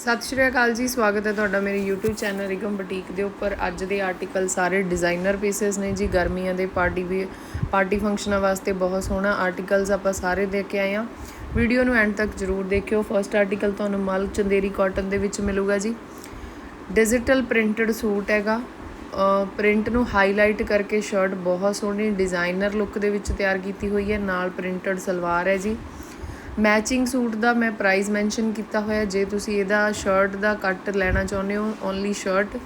ਸਤਿ ਸ਼੍ਰੀ ਅਕਾਲ ਜੀ, ਸਵਾਗਤ ਹੈ ਤੁਹਾਡਾ ਮੇਰੇ YouTube ਚੈਨਲ ਰਿਗਮ ਬੁਟੀਕ ਦੇ ਉੱਪਰ। ਅੱਜ ਦੇ ਆਰਟੀਕਲ ਸਾਰੇ ਡਿਜ਼ਾਈਨਰ ਪੀਸਸ ਨੇ ਜੀ, ਗਰਮੀਆਂ ਦੇ ਪਾਰਟੀ ਵੀ ਪਾਰਟੀ ਫੰਕਸ਼ਨਾਂ ਵਾਸਤੇ ਬਹੁਤ ਸੋਹਣਾ ਆਰਟੀਕਲਸ ਆਪਾਂ ਸਾਰੇ ਦੇ ਕੇ ਆਏ ਆ ਵੀਡੀਓ ਨੂੰ ਐਂਡ ਤੱਕ ਜਰੂਰ ਦੇਖਿਓ। ਫਰਸਟ ਆਰਟੀਕਲ ਤੁਹਾਨੂੰ ਮਲ ਚੰਦੇਰੀ ਕਾਟਨ ਦੇ ਵਿੱਚ ਮਿਲੂਗਾ ਜੀ। ਡਿਜੀਟਲ ਪ੍ਰਿੰਟਡ ਸੂਟ ਹੈਗਾ। ਪ੍ਰਿੰਟ ਨੂੰ ਹਾਈਲਾਈਟ ਕਰਕੇ ਸ਼ਰਟ ਬਹੁਤ ਸੋਹਣੀ ਡਿਜ਼ਾਈਨਰ ਲੁੱਕ ਦੇ ਵਿੱਚ ਤਿਆਰ ਕੀਤੀ ਹੋਈ ਹੈ। ਨਾਲ ਪ੍ਰਿੰਟਡ ਸਲਵਾਰ ਹੈ ਜੀ। ਮੈਚਿੰਗ ਸੂਟ ਦਾ ਮੈਂ ਪ੍ਰਾਈਸ ਮੈਂਸ਼ਨ ਕੀਤਾ ਹੋਇਆ। ਜੇ ਤੁਸੀਂ ਇਹਦਾ ਸ਼ਰਟ ਦਾ ਕੱਟ ਲੈਣਾ ਚਾਹੁੰਦੇ ਹੋ ਓਨਲੀ ਸ਼ਰਟ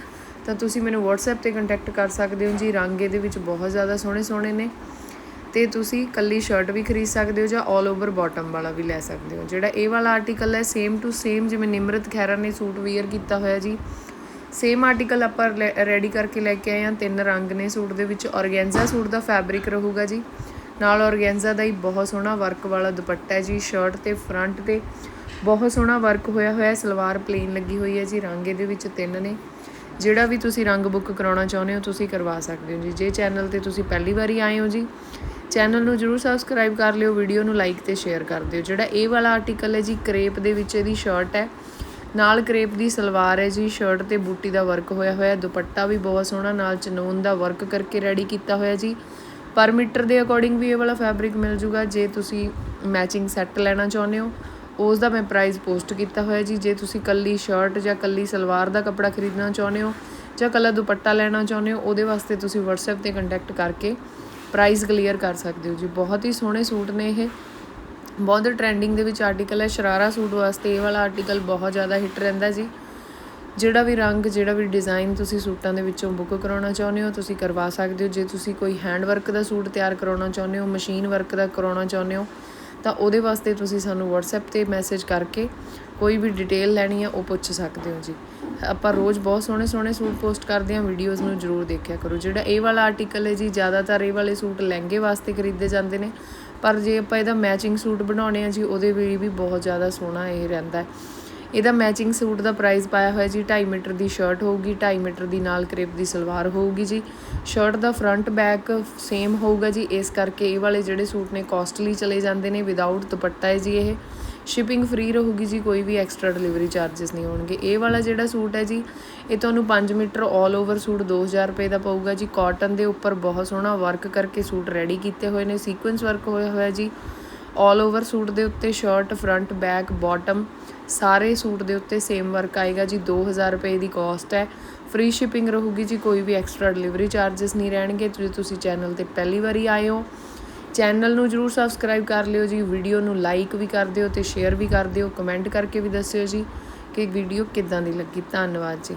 ਤਾਂ ਤੁਸੀਂ ਮੈਨੂੰ WhatsApp ਤੇ ਕੰਟੈਕਟ ਕਰ ਸਕਦੇ ਹੋ ਜੀ। ਰੰਗ ਇਹਦੇ ਵਿੱਚ ਬਹੁਤ ਜ਼ਿਆਦਾ ਸੋਹਣੇ ਸੋਹਣੇ ਨੇ। ਤੇ ਤੁਸੀਂ ਕੱਲੀ ਸ਼ਰਟ ਵੀ ਖਰੀਦ ਸਕਦੇ ਹੋ ਜਾਂ 올 ਓਵਰ ਬਾਟਮ ਵਾਲਾ ਵੀ ਲੈ ਸਕਦੇ ਹੋ। ਜਿਹੜਾ ਇਹ ਵਾਲਾ ਆਰਟੀਕਲ ਹੈ ਸੇਮ ਟੂ ਸੇਮ ਜਿਵੇਂ ਨਿਮਰਤ ਖੈਰਾ ਨੇ ਸੂਟ ਵੇਅਰ ਕੀਤਾ ਹੋਇਆ ਜੀ। ਸੇਮ ਆਰਟੀਕਲ ਆਪਾਂ ਰੈਡੀ ਕਰਕੇ ਲੈ ਕੇ ਆਏ ਹਾਂ। ਤਿੰਨ ਰੰਗ ਨੇ ਸੂਟ ਦੇ ਵਿੱਚ। ਔਰਗੈਂਜ਼ਾ ਸੂਟ ਦਾ ਫੈਬਰਿਕ ਰਹੂਗਾ ਜੀ। ਨਾਲ ਔਰਗੈਂਜ਼ਾ ਦਾ ਹੀ ਬਹੁਤ ਸੋਹਣਾ ਵਰਕ ਵਾਲਾ ਦੁਪੱਟਾ ਹੈ ਜੀ ਸ਼ਰਟ ਤੇ ਫਰੰਟ ਤੇ ਬਹੁਤ ਸੋਹਣਾ ਵਰਕ ਹੋਇਆ ਹੋਇਆ ਹੈ, ਸਲਵਾਰ ਪਲੇਨ ਲੱਗੀ ਹੋਈ ਹੈ ਜੀ, ਰੰਗ ਇਹਦੇ ਵਿੱਚ ਤਿੰਨ ਨੇ। ਜਿਹੜਾ ਵੀ ਤੁਸੀਂ ਰੰਗ ਬੁੱਕ ਕਰਾਉਣਾ ਚਾਹੁੰਦੇ ਹੋ, ਤੁਸੀਂ ਕਰਵਾ ਸਕਦੇ ਹੋ ਜੀ। ਜੇ ਚੈਨਲ ਤੇ ਤੁਸੀਂ ਪਹਿਲੀ ਵਾਰੀ ਆਏ ਹੋ ਜੀ ਚੈਨਲ ਨੂੰ ਜਰੂਰ ਸਬਸਕ੍ਰਾਈਬ ਕਰ ਲਿਓ ਵੀਡੀਓ ਨੂੰ ਲਾਈਕ ਤੇ ਸ਼ੇਅਰ ਕਰ ਦਿਓ। ਜਿਹੜਾ ਇਹ ਵਾਲਾ ਆਰਟੀਕਲ ਹੈ ਜੀ ਕਰੇਪ ਦੇ ਵਿੱਚ ਇਹਦੀ ਸ਼ਰਟ ਹੈ। ਨਾਲ ਕਰੇਪ ਦੀ ਸਲਵਾਰ ਹੈ ਜੀ ਸ਼ਰਟ ਤੇ ਬੂਟੀ ਦਾ ਵਰਕ ਹੋਇਆ ਹੋਇਆ ਦੁਪੱਟਾ ਵੀ ਬਹੁਤ ਸੋਹਣਾ, ਨਾਲ ਚਨੋਨ ਦਾ ਵਰਕ ਕਰਕੇ ਰੈਡੀ ਕੀਤਾ ਹੋਇਆ ਜੀ। ਪਰ ਮੀਟਰ ਦੇ ਅਕੋਰਡਿੰਗ ਵੀ ਇਹ ਵਾਲਾ ਫੈਬਰਿਕ ਮਿਲ ਜੂਗਾ, ਜੇ ਤੁਸੀਂ ਮੈਚਿੰਗ ਸੈੱਟ ਲੈਣਾ ਚਾਹੁੰਦੇ ਹੋ। ਉਸ ਦਾ ਮੈਂ ਪ੍ਰਾਈਸ ਪੋਸਟ ਕੀਤਾ ਹੋਇਆ ਜੀ। ਜੇ ਤੁਸੀਂ ਕੱਲੀ ਸ਼ਰਟ ਜਾਂ ਕੱਲੀ ਸਲਵਾਰ ਦਾ ਕੱਪੜਾ ਖਰੀਦਣਾ ਚਾਹੁੰਦੇ ਹੋ ਜਾਂ ਕੱਲਾ ਦੁਪੱਟਾ ਲੈਣਾ ਚਾਹੁੰਦੇ ਹੋ, ਉਹਦੇ ਵਾਸਤੇ ਤੁਸੀਂ WhatsApp ਤੇ ਕੰਟੈਕਟ ਕਰਕੇ ਪ੍ਰਾਈਸ ਕਲੀਅਰ ਕਰ ਸਕਦੇ ਹੋ ਜੀ। ਬਹੁਤ ਹੀ ਸੋਹਣੇ ਸੂਟ ਨੇ ਇਹ। ਬਹੁਤ ਟ੍ਰੈਂਡਿੰਗ ਦੇ ਵਿੱਚ ਆਰਟੀਕਲ ਹੈ। ਸ਼ਰਾਰਾ ਸੂਟ ਵਾਸਤੇ ਇਹ ਵਾਲਾ ਆਰਟੀਕਲ ਬਹੁਤ ਜ਼ਿਆਦਾ ਹਿੱਟ ਰਹਿੰਦਾ ਜੀ। ਜਿਹੜਾ ਵੀ ਰੰਗ, ਜਿਹੜਾ ਵੀ ਡਿਜ਼ਾਈਨ ਤੁਸੀਂ ਸੂਟਾਂ ਦੇ ਵਿੱਚੋਂ ਬੁੱਕ ਕਰਾਉਣਾ ਚਾਹੁੰਦੇ ਹੋ, ਤੁਸੀਂ ਕਰਵਾ ਸਕਦੇ ਹੋ। ਜੇ ਤੁਸੀਂ ਕੋਈ ਹੈਂਡ ਵਰਕ ਦਾ ਸੂਟ ਤਿਆਰ ਕਰਾਉਣਾ ਚਾਹੁੰਦੇ ਹੋ, ਮਸ਼ੀਨ ਵਰਕ ਦਾ ਕਰਾਉਣਾ ਚਾਹੁੰਦੇ ਹੋ, ਤਾਂ ਉਹਦੇ ਵਾਸਤੇ ਤੁਸੀਂ ਸਾਨੂੰ WhatsApp ਤੇ ਮੈਸੇਜ ਕਰਕੇ ਕੋਈ ਵੀ ਡਿਟੇਲ ਲੈਣੀ ਆ, ਉਹ ਪੁੱਛ ਸਕਦੇ ਹੋ ਜੀ। ਆਪਾਂ ਰੋਜ਼ ਬਹੁਤ ਸੋਹਣੇ ਸੋਹਣੇ ਸੂਟ ਪੋਸਟ ਕਰਦੇ ਹਾਂ ਵੀਡੀਓਜ਼ ਨੂੰ ਜਰੂਰ ਦੇਖਿਆ ਕਰੋ। ਜਿਹੜਾ ਇਹ ਵਾਲਾ ਆਰਟੀਕਲ ਹੈ ਜੀ, ਜ਼ਿਆਦਾਤਰ ਇਹ ਵਾਲੇ ਸੂਟ ਲਹਿੰਗੇ ਵਾਸਤੇ ਖਰੀਦੇ ਜਾਂਦੇ ਨੇ। ਪਰ ਜੇ ਆਪਾਂ ਇਹਦਾ ਮੈਚਿੰਗ ਸੂਟ ਬਣਾਉਣੇ ਆ ਜੀ, ਉਹਦੇ ਲਈ ਵੀ ਬਹੁਤ ਜ਼ਿਆਦਾ ਸੋਹਣਾ ਇਹ ਰਹਿੰਦਾ ਹੈ। ਇਹਦਾ ਮੈਚਿੰਗ ਸੂਟ ਦਾ ਪ੍ਰਾਈਸ ਪਾਇਆ ਹੋਇਆ ਜੀ 2.5 ਮੀਟਰ ਦੀ ਸ਼ਰਟ ਹੋਊਗੀ 2.5 ਮੀਟਰ ਦੀ ਨਾਲ ਕ੍ਰੇਪ ਦੀ ਸਲਵਾਰ ਹੋਊਗੀ ਜੀ। ਸ਼ਰਟ ਦਾ ਫਰੰਟ ਬੈਕ ਸੇਮ ਹੋਊਗਾ ਜੀ, ਇਸ ਕਰਕੇ ਇਹ ਵਾਲੇ ਜਿਹੜੇ ਸੂਟ ਨੇ ਕਾਸਟਲੀ ਚਲੇ ਜਾਂਦੇ ਨੇ ਵਿਦਆਊਟ ਦੁਪੱਟਾ ਹੈ ਜੀ ਇਹ। ਸ਼ਿਪਿੰਗ ਫ੍ਰੀ ਰਹੂਗੀ ਜੀ, ਕੋਈ ਵੀ ਐਕਸਟਰਾ ਡਿਲੀਵਰੀ ਚਾਰजेस ਨਹੀਂ ਹੋਣਗੇ। ਇਹ ਵਾਲਾ ਜਿਹੜਾ ਸੂਟ ਹੈ ਜੀ, ਇਹ ਤੁਹਾਨੂੰ 5 ਮੀਟਰ 올 ਓਵਰ ਸੂਟ 2000 ਰੁਪਏ ਦਾ ਪਊਗਾ ਜੀ। ਕਾਟਨ ਦੇ ਉੱਪਰ ਬਹੁਤ ਸੋਹਣਾ ਵਰਕ ਕਰਕੇ ਸੂਟ ਰੈਡੀ ਕੀਤੇ ਹੋਏ ਨੇ ਸੀਕੁਐਂਸ ਵਰਕ ਹੋਇਆ ਹੋਇਆ ਜੀ। 올 ਓਵਰ ਸੂਟ ਦੇ ਉੱਤੇ ਸ਼ਰਟ ਫਰੰਟ ਬੈਕ ਬਾਟਮ ਸਾਰੇ ਸੂਟ ਦੇ ਉੱਤੇ ਸੇਮ ਵਰਕ ਆਏਗਾ ਜੀ 2000 ਰੁਪਏ ਦੀ ਕਾਸਟ ਹੈ। ਫ੍ਰੀ ਸ਼ਿਪਿੰਗ ਰਹੂਗੀ ਜੀ, ਕੋਈ ਵੀ ਐਕਸਟਰਾ ਡਿਲੀਵਰੀ ਚਾਰजेस ਨਹੀਂ ਰਹਿਣਗੇ। ਜੇ ਤੁਸੀਂ ਚੈਨਲ ਤੇ ਪਹਿਲੀ ਵਾਰੀ ਆਏ ਹੋ ਚੈਨਲ ਨੂੰ ਜਰੂਰ ਸਬਸਕ੍ਰਾਈਬ ਕਰ ਲਿਓ ਜੀ ਵੀਡੀਓ ਨੂੰ ਲਾਈਕ ਵੀ ਕਰ ਦਿਓ ਤੇ ਸ਼ੇਅਰ ਵੀ ਕਰ ਦਿਓ ਕਮੈਂਟ ਕਰਕੇ ਵੀ ਦੱਸਿਓ ਜੀ ਕਿ ਵੀਡੀਓ ਕਿੱਦਾਂ ਦੀ ਲੱਗੀ। ਧੰਨਵਾਦ ਜੀ।